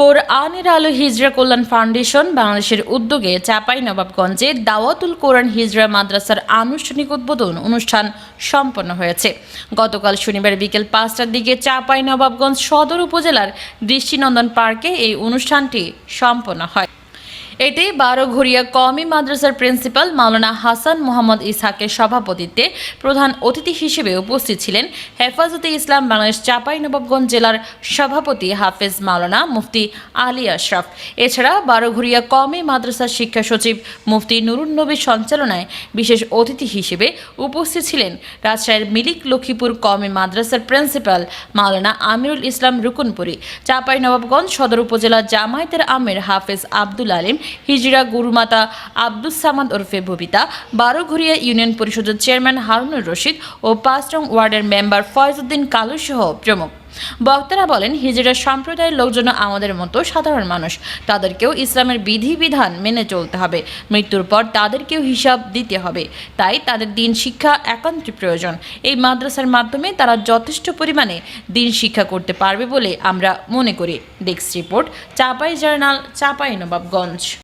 কোরআনের আলো হিজরা কল্যাণ ফাউন্ডেশন বাংলাদেশের উদ্যোগে চাপাই নবাবগঞ্জে দাওয়াতুল কোরআন হিজরা মাদ্রাসার আনুষ্ঠানিক উদ্বোধন অনুষ্ঠান সম্পন্ন হয়েছে। গতকাল শনিবার বিকেল পাঁচটার দিকে চাপাই নবাবগঞ্জ সদর উপজেলার দৃষ্টিনন্দন পার্কে এই অনুষ্ঠানটি সম্পন্ন হয়। এতে বারোঘরিয়া কওমি মাদ্রাসার প্রিন্সিপাল মাওলানা হাসান মোহাম্মদ ইসহাকের সভাপতিত্বে প্রধান অতিথি হিসেবে উপস্থিত ছিলেন হেফাজতে ইসলাম বাংলাদেশ চাপাই নবাবগঞ্জ জেলার সভাপতি হাফেজ মাওলানা মুফতি আলী আশরাফ। এছাড়া বারোঘরিয়া কওমি মাদ্রাসার শিক্ষা সচিব মুফতি নুরুন নবীর সঞ্চালনায় বিশেষ অতিথি হিসেবে উপস্থিত ছিলেন রাজশাহীর মিলিক লক্ষ্মীপুর কওমি মাদ্রাসার প্রিন্সিপাল মাওলানা আমিরুল ইসলাম রুকুনপুরি চাপাই নবাবগঞ্জ সদর উপজেলা জামায়াতের আমির হাফেজ আব্দুল আলিম হিজরা গুরুমাতা আব্দুস সামাদ ওরফে ববিতা বারোঘরিয়া ইউনিয়ন পরিষদের চেয়ারম্যান হারুনুর রশিদ ও পাঁচ নং ওয়ার্ডের মেম্বার ফয়জউদ্দিন কালু সহ প্রমুখ। বক্তারা বলেন, হিজড়া সম্প্রদায়ের লোকজন আমাদের মতো সাধারণ মানুষ। তাদেরকেও ইসলামের বিধিবিধান মেনে চলতে হবে। মৃত্যুর পর তাদেরকেও হিসাব দিতে হবে। তাই তাদের দিন শিক্ষা একান্ত প্রয়োজন। এই মাদ্রাসার মাধ্যমে তারা যথেষ্ট পরিমাণে দিন শিক্ষা করতে পারবে বলে আমরা মনে করি। Desk report, Chapai journal, Chapai Nawabganj.